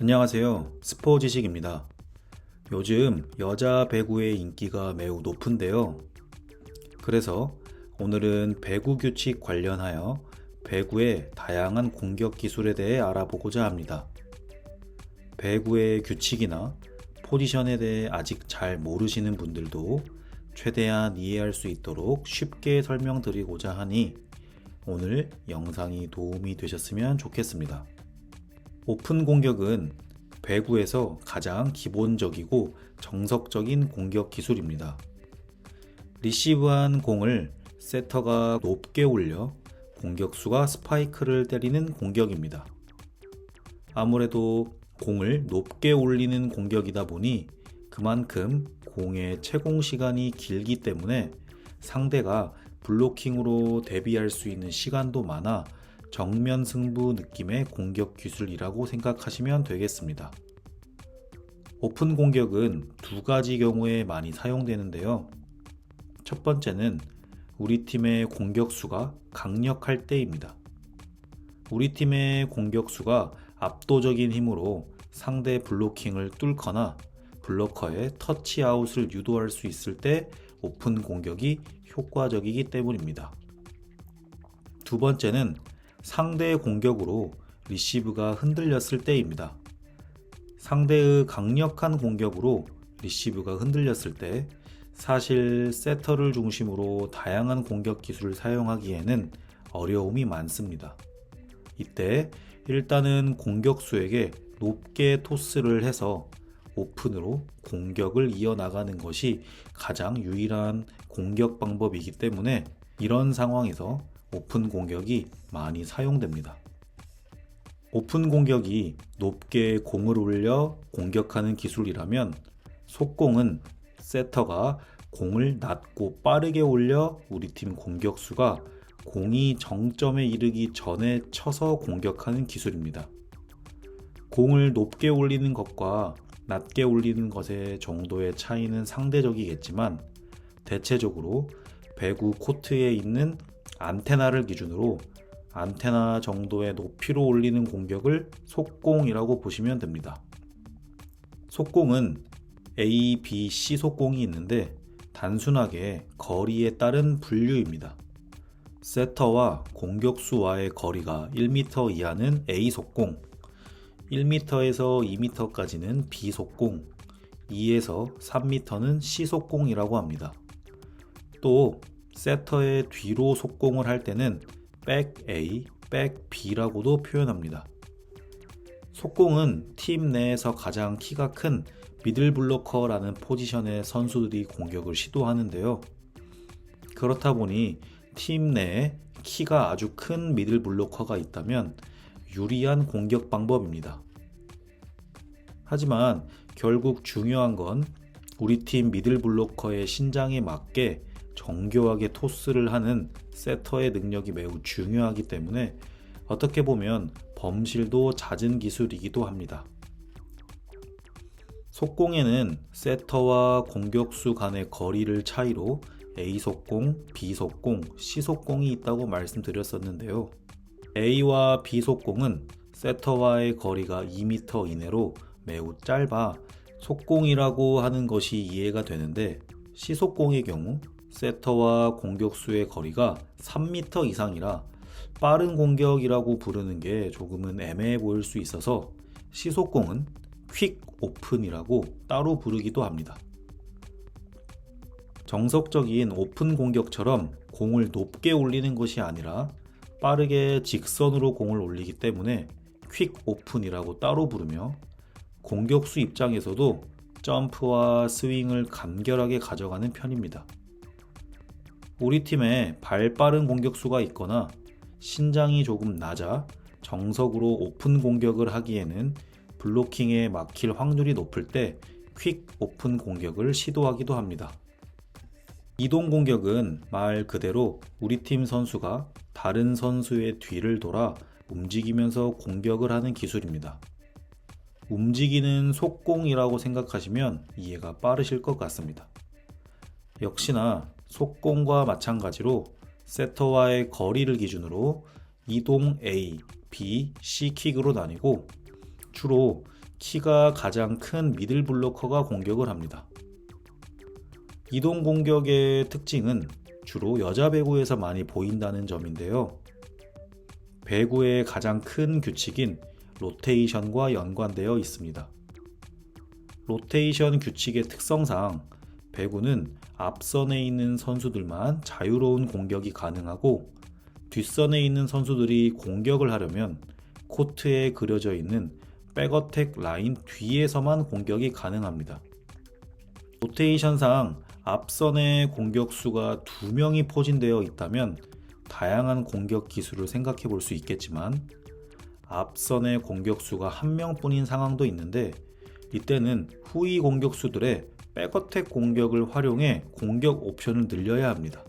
안녕하세요. 스포 지식입니다. 요즘 여자 배구의 인기가 매우 높은데요. 그래서 오늘은 배구 규칙 관련하여 배구의 다양한 공격 기술에 대해 알아보고자 합니다. 배구의 규칙이나 포지션에 대해 아직 잘 모르시는 분들도 최대한 이해할 수 있도록 쉽게 설명드리고자 하니 오늘 영상이 도움이 되셨으면 좋겠습니다. 오픈 공격은 배구에서 가장 기본적이고 정석적인 공격 기술입니다. 리시브한 공을 세터가 높게 올려 공격수가 스파이크를 때리는 공격입니다. 아무래도 공을 높게 올리는 공격이다 보니 그만큼 공의 채공 시간이 길기 때문에 상대가 블로킹으로 대비할 수 있는 시간도 많아 정면 승부 느낌의 공격 기술이라고 생각하시면 되겠습니다. 오픈 공격은 두 가지 경우에 많이 사용되는데요. 첫 번째는 우리 팀의 공격수가 강력할 때입니다. 우리 팀의 공격수가 압도적인 힘으로 상대 블로킹을 뚫거나 블로커의 터치아웃을 유도할 수 있을 때 오픈 공격이 효과적이기 때문입니다. 두 번째는 상대의 공격으로 리시브가 흔들렸을 때입니다. 상대의 강력한 공격으로 리시브가 흔들렸을 때 사실 세터를 중심으로 다양한 공격 기술을 사용하기에는 어려움이 많습니다. 이때 일단은 공격수에게 높게 토스를 해서 오픈으로 공격을 이어나가는 것이 가장 유일한 공격 방법이기 때문에 이런 상황에서 오픈 공격이 많이 사용됩니다. 오픈 공격이 높게 공을 올려 공격하는 기술이라면 속공은 세터가 공을 낮고 빠르게 올려 우리 팀 공격수가 공이 정점에 이르기 전에 쳐서 공격하는 기술입니다. 공을 높게 올리는 것과 낮게 올리는 것의 정도의 차이는 상대적이겠지만 대체적으로 배구 코트에 있는 안테나를 기준으로 안테나 정도의 높이로 올리는 공격을 속공이라고 보시면 됩니다. 속공은 A, B, C 속공이 있는데 단순하게 거리에 따른 분류입니다. 세터와 공격수와의 거리가 1m 이하는 A 속공, 1m에서 2m까지는 B 속공, 2에서 3m는 C 속공이라고 합니다. 또 세터의 뒤로 속공을 할 때는 백 A, 백 B라고도 표현합니다. 속공은 팀 내에서 가장 키가 큰 미들 블로커라는 포지션의 선수들이 공격을 시도하는데요. 그렇다 보니 팀 내에 키가 아주 큰 미들 블로커가 있다면 유리한 공격 방법입니다. 하지만 결국 중요한 건 우리 팀 미들 블로커의 신장에 맞게 정교하게 토스를 하는 세터의 능력이 매우 중요하기 때문에 어떻게 보면 범실도 잦은 기술이기도 합니다. 속공에는 세터와 공격수 간의 거리를 차이로 A 속공, B 속공, C 속공이 있다고 말씀드렸었는데요. A와 B 속공은 세터와의 거리가 2m 이내로 매우 짧아 속공이라고 하는 것이 이해가 되는데 C 속공의 경우 세터와 공격수의 거리가 3m 이상이라 빠른 공격이라고 부르는 게 조금은 애매해 보일 수 있어서 시속공은 퀵 오픈이라고 따로 부르기도 합니다. 정석적인 오픈 공격처럼 공을 높게 올리는 것이 아니라 빠르게 직선으로 공을 올리기 때문에 퀵 오픈이라고 따로 부르며 공격수 입장에서도 점프와 스윙을 간결하게 가져가는 편입니다. 우리 팀에 발 빠른 공격수가 있거나 신장이 조금 낮아 정석으로 오픈 공격을 하기에는 블로킹에 막힐 확률이 높을 때 퀵 오픈 공격을 시도하기도 합니다. 이동 공격은 말 그대로 우리 팀 선수가 다른 선수의 뒤를 돌아 움직이면서 공격을 하는 기술입니다. 움직이는 속공이라고 생각하시면 이해가 빠르실 것 같습니다. 역시나 속공과 마찬가지로 세터와의 거리를 기준으로 이동 A, B, C 킥으로 나뉘고 주로 키가 가장 큰 미들 블로커가 공격을 합니다. 이동 공격의 특징은 주로 여자 배구에서 많이 보인다는 점인데요. 배구의 가장 큰 규칙인 로테이션과 연관되어 있습니다. 로테이션 규칙의 특성상 배구는 앞선에 있는 선수들만 자유로운 공격이 가능하고 뒷선에 있는 선수들이 공격을 하려면 코트에 그려져 있는 백어택 라인 뒤에서만 공격이 가능합니다. 로테이션상 앞선에 공격수가 두 명이 포진되어 있다면 다양한 공격 기술을 생각해 볼 수 있겠지만 앞선에 공격수가 한 명뿐인 상황도 있는데 이때는 후위 공격수들의 백어택 공격을 활용해 공격 옵션을 늘려야 합니다.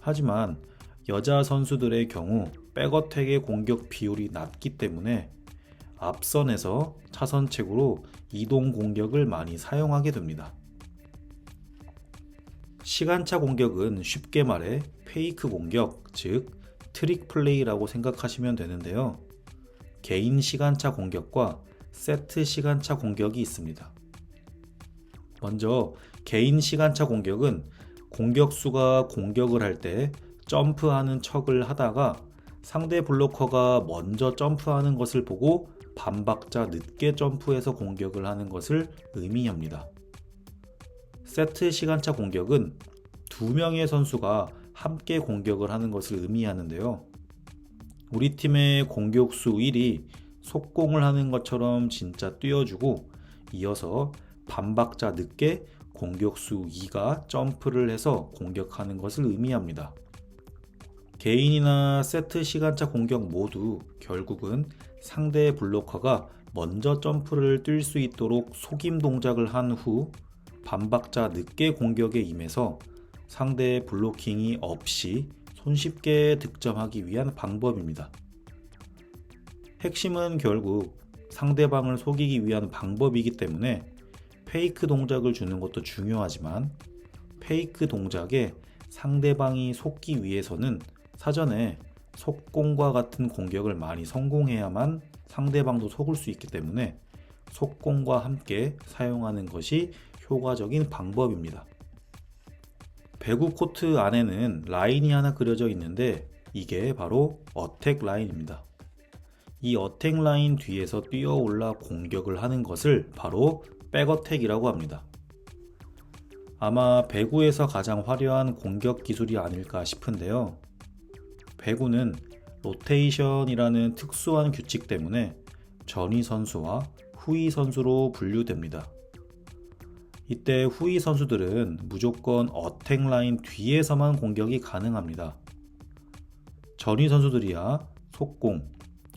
하지만 여자 선수들의 경우 백어택의 공격 비율이 낮기 때문에 앞선에서 차선책으로 이동 공격을 많이 사용하게 됩니다. 시간차 공격은 쉽게 말해 페이크 공격, 즉 트릭 플레이라고 생각하시면 되는데요. 개인 시간차 공격과 세트 시간차 공격이 있습니다. 먼저 개인 시간차 공격은 공격수가 공격을 할 때 점프하는 척을 하다가 상대 블로커가 먼저 점프하는 것을 보고 반박자 늦게 점프해서 공격을 하는 것을 의미합니다. 세트 시간차 공격은 두 명의 선수가 함께 공격을 하는 것을 의미하는데요. 우리 팀의 공격수 1이 속공을 하는 것처럼 진짜 뛰어주고 이어서 반박자 늦게 공격수 2가 점프를 해서 공격하는 것을 의미합니다. 개인이나 세트 시간차 공격 모두 결국은 상대 블로커가 먼저 점프를 뛸 수 있도록 속임 동작을 한 후 반박자 늦게 공격에 임해서 상대의 블로킹이 없이 손쉽게 득점하기 위한 방법입니다. 핵심은 결국 상대방을 속이기 위한 방법이기 때문에 페이크 동작을 주는 것도 중요하지만 페이크 동작에 상대방이 속기 위해서는 사전에 속공과 같은 공격을 많이 성공해야만 상대방도 속을 수 있기 때문에 속공과 함께 사용하는 것이 효과적인 방법입니다. 배구 코트 안에는 라인이 하나 그려져 있는데 이게 바로 어택 라인입니다. 이 어택 라인 뒤에서 뛰어 올라 공격을 하는 것을 바로 백어택이라고 합니다. 아마 배구에서 가장 화려한 공격 기술이 아닐까 싶은데요. 배구는 로테이션이라는 특수한 규칙 때문에 전위 선수와 후위 선수로 분류됩니다. 이때 후위 선수들은 무조건 어택 라인 뒤에서만 공격이 가능합니다. 전위 선수들이야 속공,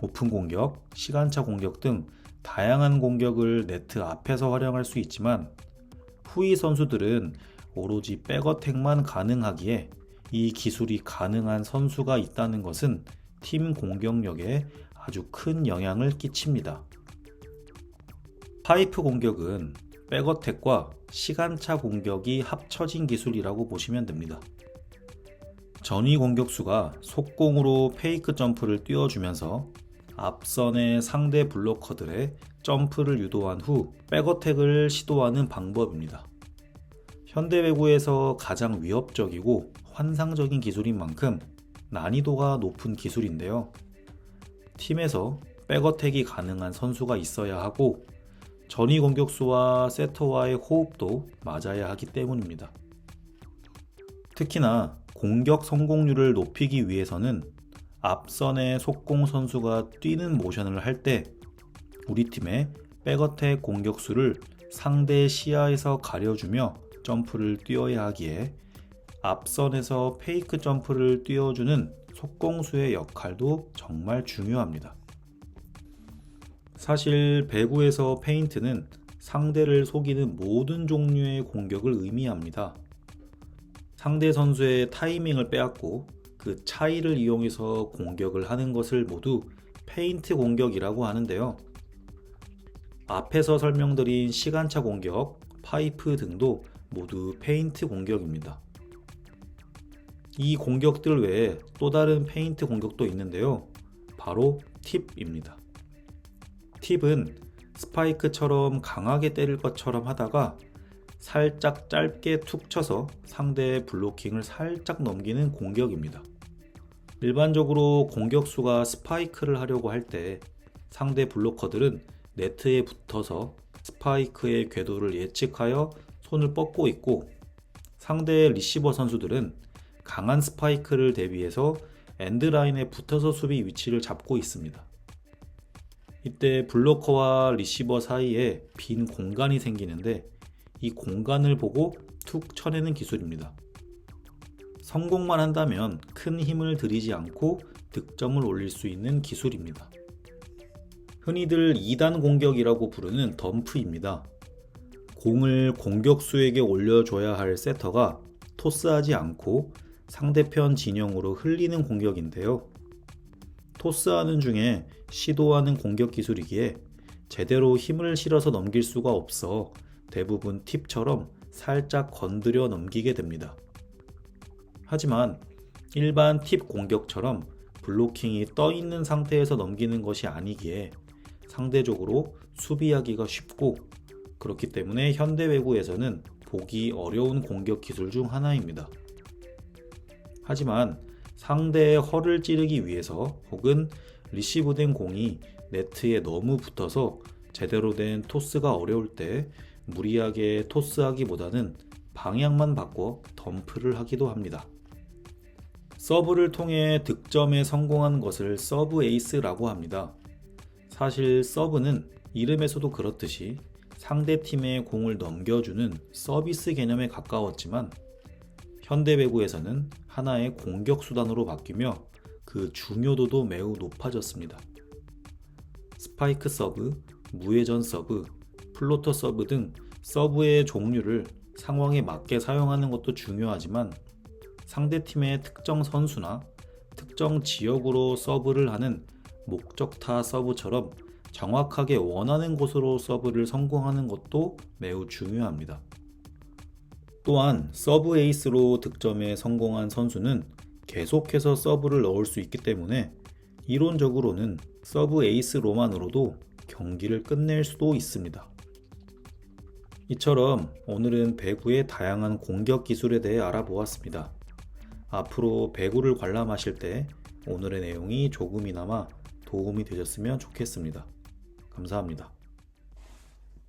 오픈 공격, 시간차 공격 등 다양한 공격을 네트 앞에서 활용할 수 있지만 후위 선수들은 오로지 백어택만 가능하기에 이 기술이 가능한 선수가 있다는 것은 팀 공격력에 아주 큰 영향을 끼칩니다. 파이프 공격은 백어택과 시간차 공격이 합쳐진 기술이라고 보시면 됩니다. 전위 공격수가 속공으로 페이크 점프를 띄워주면서 앞선의 상대 블로커들의 점프를 유도한 후 백어택을 시도하는 방법입니다. 현대 배구에서 가장 위협적이고 환상적인 기술인 만큼 난이도가 높은 기술인데요. 팀에서 백어택이 가능한 선수가 있어야 하고 전위 공격수와 세터와의 호흡도 맞아야 하기 때문입니다. 특히나 공격 성공률을 높이기 위해서는 앞선의 속공 선수가 뛰는 모션을 할 때 우리 팀의 백어택 공격수를 상대 시야에서 가려주며 점프를 뛰어야 하기에 앞선에서 페이크 점프를 뛰어주는 속공수의 역할도 정말 중요합니다. 사실 배구에서 페인트는 상대를 속이는 모든 종류의 공격을 의미합니다. 상대 선수의 타이밍을 빼앗고 그 차이를 이용해서 공격을 하는 것을 모두 페인트 공격이라고 하는데요. 앞에서 설명드린 시간차 공격, 파이프 등도 모두 페인트 공격입니다. 이 공격들 외에 또 다른 페인트 공격도 있는데요. 바로 팁입니다. 팁은 스파이크처럼 강하게 때릴 것처럼 하다가 살짝 짧게 툭 쳐서 상대의 블로킹을 살짝 넘기는 공격입니다. 일반적으로 공격수가 스파이크를 하려고 할 때 상대 블로커들은 네트에 붙어서 스파이크의 궤도를 예측하여 손을 뻗고 있고 상대 리시버 선수들은 강한 스파이크를 대비해서 엔드라인에 붙어서 수비 위치를 잡고 있습니다. 이때 블로커와 리시버 사이에 빈 공간이 생기는데 이 공간을 보고 툭 쳐내는 기술입니다. 성공만 한다면 큰 힘을 들이지 않고 득점을 올릴 수 있는 기술입니다. 흔히들 2단 공격이라고 부르는 덤프입니다. 공을 공격수에게 올려줘야 할 세터가 토스하지 않고 상대편 진영으로 흘리는 공격인데요. 토스하는 중에 시도하는 공격 기술이기에 제대로 힘을 실어서 넘길 수가 없어 대부분 팁처럼 살짝 건드려 넘기게 됩니다. 하지만 일반 팁 공격처럼 블로킹이 떠 있는 상태에서 넘기는 것이 아니기에 상대적으로 수비하기가 쉽고 그렇기 때문에 현대 배구에서는 보기 어려운 공격 기술 중 하나입니다. 하지만 상대의 허를 찌르기 위해서 혹은 리시브된 공이 네트에 너무 붙어서 제대로 된 토스가 어려울 때 무리하게 토스하기보다는 방향만 바꿔 덤프를 하기도 합니다. 서브를 통해 득점에 성공한 것을 서브 에이스라고 합니다. 사실 서브는 이름에서도 그렇듯이 상대 팀의 공을 넘겨주는 서비스 개념에 가까웠지만 현대 배구에서는 하나의 공격 수단으로 바뀌며 그 중요도도 매우 높아졌습니다. 스파이크 서브, 무회전 서브, 플로터 서브 등 서브의 종류를 상황에 맞게 사용하는 것도 중요하지만 상대팀의 특정 선수나 특정 지역으로 서브를 하는 목적타 서브처럼 정확하게 원하는 곳으로 서브를 성공하는 것도 매우 중요합니다. 또한 서브 에이스로 득점에 성공한 선수는 계속해서 서브를 넣을 수 있기 때문에 이론적으로는 서브 에이스로만으로도 경기를 끝낼 수도 있습니다. 이처럼 오늘은 배구의 다양한 공격 기술에 대해 알아보았습니다. 앞으로 배구를 관람하실 때 오늘의 내용이 조금이나마 도움이 되셨으면 좋겠습니다. 감사합니다.